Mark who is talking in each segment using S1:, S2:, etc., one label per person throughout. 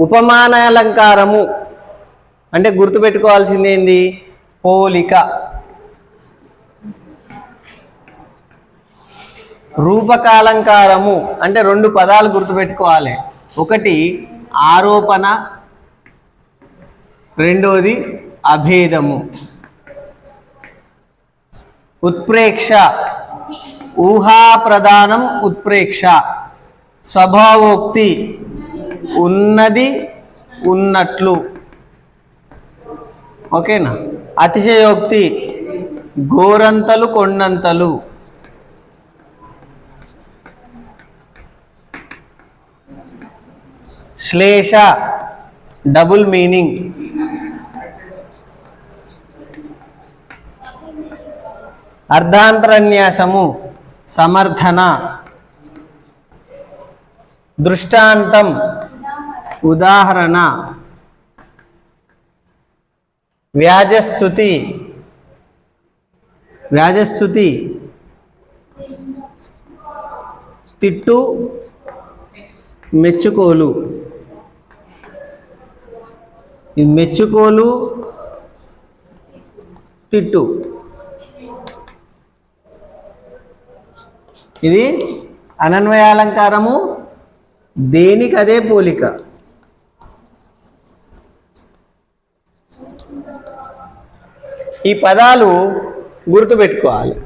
S1: ఉపమానాలంకారము. అంటే గుర్తుపెట్టుకోవాల్సింది ఏంది పోలిక. రూపకాలంకారము అంటే రెండు పదాలు గుర్తుపెట్టుకోవాలి. ఒకటి ఆరోపణ రెండోది అభేదము. ఉత్ప్రేక్ష ఊహా ప్రధానం ఉత్ప్రేక్ష స్వభావోక్తి ఉన్నది ఉన్నట్లు. ఓకేనా? అతిశయోక్తి. గోరంతలు కొండంతలు. శ్లేష. Double meaning. అర్ధాంతరన్యాసము. సమర్థన. దృష్టాంతం. ఉదాహరణ. వ్యాజస్థుతి. వ్యాజస్థుతి. తిట్టు. మెచ్చుకోలు. ఇది మెచ్చుకోలు. తిట్టు. ఇది అనన్వయాలంకారము. దేనికి అదే పోలిక. ఈ పదాలు గుర్తుపెట్టుకోవాలి.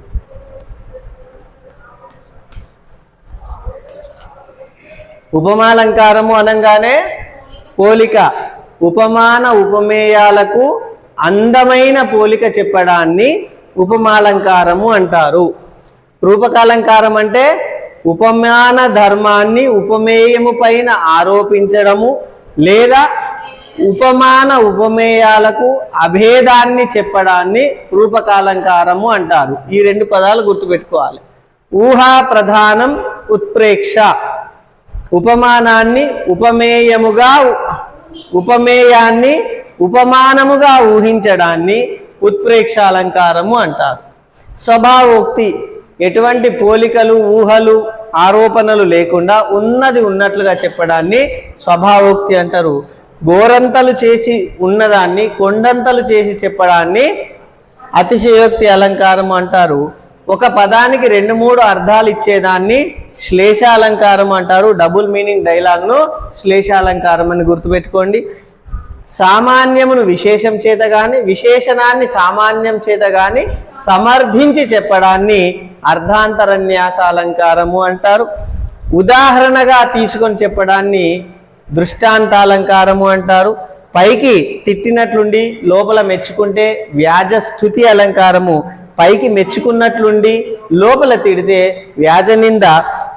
S1: ఉపమాలంకారము అనగానే పోలిక ఉపమాన ఉపమేయాలకు అందమైన పోలిక చెప్పడాన్ని ఉపమాలంకారము అంటారు. రూపకాలంకారం అంటే ఉపమాన ధర్మాన్ని ఉపమేయము పైన ఆరోపించడము లేదా ఉపమాన ఉపమేయాలకు అభేదాన్ని చెప్పడాన్ని రూపకాలంకారము అంటారు. ఈ రెండు పదాలు గుర్తుపెట్టుకోవాలి. ఊహా ప్రధానం ఉత్ప్రేక్ష. ఉపమానాన్ని ఉపమేయముగా ఉపమేయాన్ని ఉపమానముగా ఊహించడాన్ని ఉత్ప్రేక్షాలంకారము అంటారు. స్వభావోక్తి ఎటువంటి పోలికలు ఊహలు ఆరోపణలు లేకుండా ఉన్నది ఉన్నట్లుగా చెప్పడాన్ని స్వభావోక్తి అంటారు. గోరంతలు చేసి ఉన్నదాన్ని కొండంతలు చేసి చెప్పడాన్ని అతిశయోక్తి అలంకారం అంటారు. ఒక పదానికి రెండు మూడు అర్థాలు ఇచ్చేదాన్ని శ్లేషాలంకారం అంటారు. డబుల్ మీనింగ్ డైలాగ్ను శ్లేషాలంకారం అని గుర్తుపెట్టుకోండి. సామాన్యమును విశేషం చేత కానీ విశేషణాన్ని సామాన్యం చేత కానీ సమర్థించి చెప్పడాన్ని అర్థాంతరన్యాసాలంకారము అంటారు. ఉదాహరణగా తీసుకొని చెప్పడాన్ని దృష్టాంతాలంకారము అంటారు. పైకి తిట్టినట్లుండి లోపల మెచ్చుకుంటే వ్యాజ స్థుతి అలంకారము. పైకి మెచ్చుకున్నట్లుండి లోపల తిడితే వ్యాజ నింద.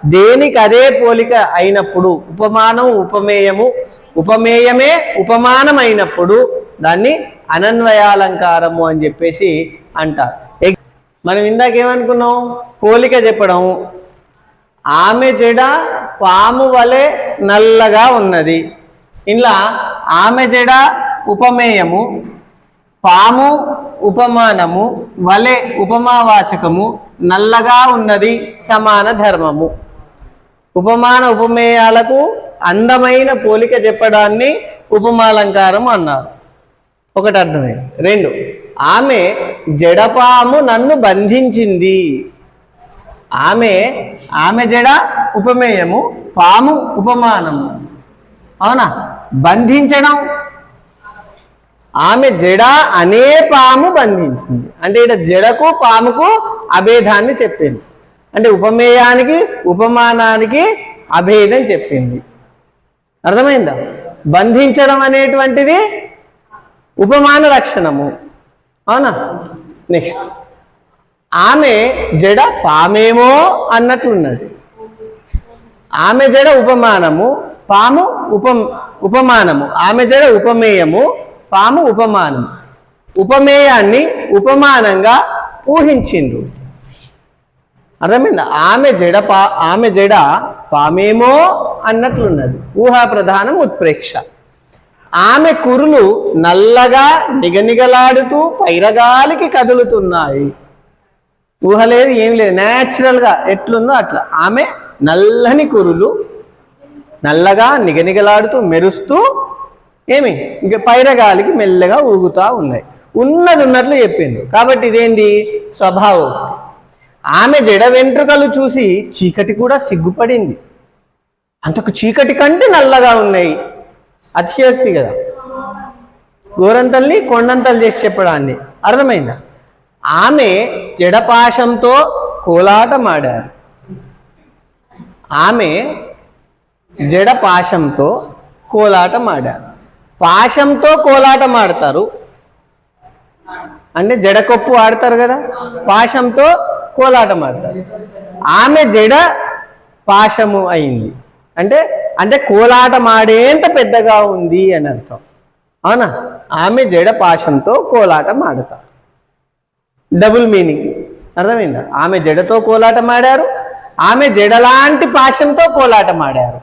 S1: దేనికి అదే పోలిక అయినప్పుడు ఉపమానం ఉపమేయము. ఉపమేయమే ఉపమానం అయినప్పుడు దాన్ని అనన్వయాలంకారము అని చెప్పేసి అంటారు. ఎగ్- మనం ఇందాకేమనుకున్నాం? పోలిక చెప్పడం. ఆమె జడ పాము వలె నల్లగా ఉన్నది. ఇలా ఆమె జడ ఉపమేయము పాము ఉపమానము వలె ఉపమావాచకము నల్లగా ఉన్నది సమాన ధర్మము. ఉపమాన ఉపమేయాలకు అందమైన పోలిక చెప్పడాన్ని ఉపమాలంకారం అన్నారు. ఒకటి అర్థమైంది. రెండు ఆమె జడపాము నన్ను బంధించింది. ఆమె ఆమె జడ ఉపమేయము పాము ఉపమానము. అవునా? బంధించడం. ఆమె జడ అనే పాము బంధించింది. అంటే ఇక్కడ జడకు పాముకు అభేదాన్ని చెప్పింది. అంటే ఉపమేయానికి ఉపమానానికి అభేదం చెప్పింది. అర్థమైందా? బంధించడం అనేటువంటిది ఉపమాన లక్షణము. అవునా? నెక్స్ట్. ఆమె జడ పామేమో అన్నట్లున్నది ఆమె జడ ఉపమానము పాము ఉప ఉపమానము. ఆమె జడ ఉపమేయము పాము ఉపమానము. ఉపమేయాన్ని ఉపమానంగా ఊహించిండు అర్థమైంది? ఆమె జడ పా ఆమె జడ పామేమో అన్నట్లున్నది. ఊహా ప్రధానం ఉత్ప్రేక్ష. ఆమె కురులు నల్లగా నిగనిగలాడుతూ పైరగాలికి కదులుతున్నాయి. ఊహ లేదు ఏం లేదు. న్యాచురల్గా ఎట్లుందో అట్లా. ఆమె నల్లని కురులు నల్లగా నిగనిగలాడుతూ మెరుస్తూ ఏమి? ఇంకా పైరగాలికి మెల్లగా ఊగుతూ ఉన్నాయి. ఉన్నది ఉన్నట్లు చెప్పిండు. కాబట్టి ఇదేంది? స్వభావం. ఆమె జడ వెంట్రుకలు చూసి చీకటి కూడా సిగ్గుపడింది. అంతకు చీకటి కంటే నల్లగా ఉన్నాయి. అతిశయోక్తి కదా. గోరంతల్ని కొండంతలు చేసి చెప్పడాన్ని. అర్థమైందా? ఆమె జడపాశంతో కోలాటమాడారు. ఆమె జడపాశంతో కోలాటమాడారు. కోలాటం పాశంతో కోలాటం ఆడతారు అంటే జడకొప్పు ఆడతారు కదా పాశంతో కోలాటం ఆడతారు ఆమె జడ పాశము అయింది. అంటే అంటే కోలాటం ఆడేంత పెద్దగా ఉంది అని అర్థం. అవునా? ఆమె జడ పాశంతో కోలాటం ఆడతారు డబుల్ మీనింగ్. అర్థమైందా? ఆమె జడతో కోలాటమాడారు ఆమె జడలాంటి పాశంతో కోలాటమాడారు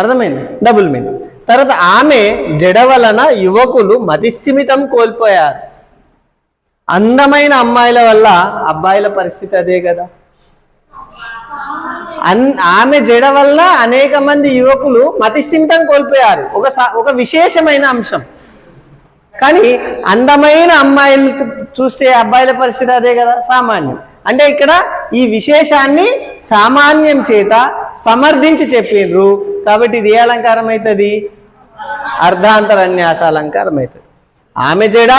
S1: అర్థమైంది? Double meaning. తర్వాత ఆమె జడ వలన యువకులు మతిస్థిమితం కోల్పోయారు. అందమైన అమ్మాయిల వల్ల అబ్బాయిల పరిస్థితి అదే కదా. అన్ ఆమె జడ వల్ల అనేక మంది యువకులు మతిస్థిమితం కోల్పోయారు. ఒక సా- ఒక విశేషమైన అంశం. కానీ అందమైన అమ్మాయిలు చూస్తే అబ్బాయిల పరిస్థితి అదే కదా సామాన్యం. అంటే ఇక్కడ ఈ విశేషాన్ని సామాన్యం చేత సమర్థించి చెప్పిండ్రు కాబట్టి ఇది ఏ అలంకారం అవుతుంది అర్ధాంతరన్యాస అలంకారం అవుతుంది ఆమె జడ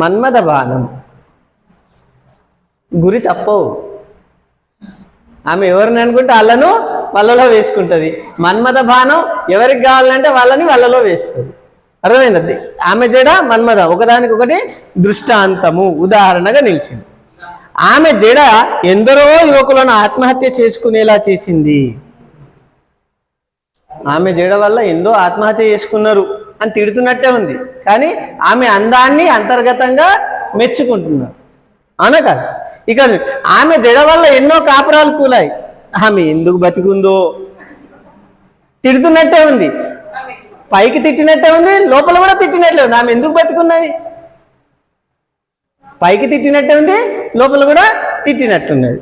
S1: మన్మథ బాణం. గురి తప్పవు. ఆమె ఎవరిని అనుకుంటే వాళ్ళను వాళ్ళలో వేసుకుంటుంది. మన్మథ బాణం ఎవరికి కావాలంటే వాళ్ళని వాళ్ళలో వేస్తుంది. అర్థమైందండి ఆమె జడ మన్మథ ఒకదానికి ఒకటి దృష్టాంతము ఉదాహరణగా నిలిచింది. ఆమె జడ ఎందరో యువకులను ఆత్మహత్య చేసుకునేలా చేసింది. ఆమె జడ వల్ల ఎందో ఆత్మహత్య చేసుకున్నారు అని తిడుతున్నట్టే ఉంది. కానీ ఆమె అందాన్ని అంతర్గతంగా మెచ్చుకుంటున్నారు. అవునా కాదు? ఇక ఆమె జడ వల్ల ఎన్నో కాపురాలు కూలాయి. ఆమె ఎందుకు బతికుందో తిడుతున్నట్టే ఉంది. పైకి తిట్టినట్టే ఉంది లోపల కూడా తిట్టినట్లే ఉంది. ఆమె ఎందుకు బతుకున్నది? పైకి తిట్టినట్టే ఉంది లోపల కూడా తిట్టినట్టున్నది.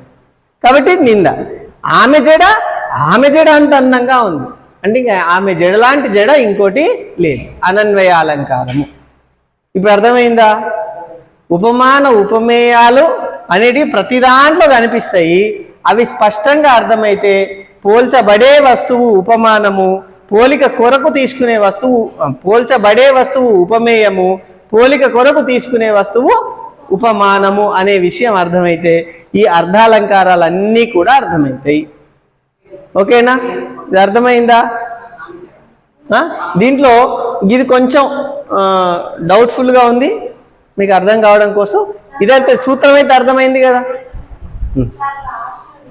S1: కాబట్టి నింద. ఆమె జడ ఆమె జడ అంత అందంగా ఉంది. అంటే ఇంకా ఆమె జడ లాంటి జడ ఇంకోటి లేదు. అనన్వయ అలంకారము. ఇప్పుడు అర్థమైందా? ఉపమాన ఉపమేయాలు అనేటివి ప్రతి దాంట్లో కనిపిస్తాయి. అవి స్పష్టంగా అర్థమైతే పోల్చబడే వస్తువు ఉపమానము పోలిక కొరకు తీసుకునే వస్తువు పోల్చబడే వస్తువు ఉపమేయము పోలిక కొరకు తీసుకునే వస్తువు ఉపమానము అనే విషయం అర్థమైతే ఈ అర్ధాలంకారాలన్నీ కూడా అర్థమవుతాయి ఓకేనా? ఇది అర్థమైందా? దీంట్లో ఇది కొంచెం డౌట్ఫుల్గా ఉంది. మీకు అర్థం కావడం కోసం. ఇదైతే సూత్రం అయితే అర్థమైంది కదా?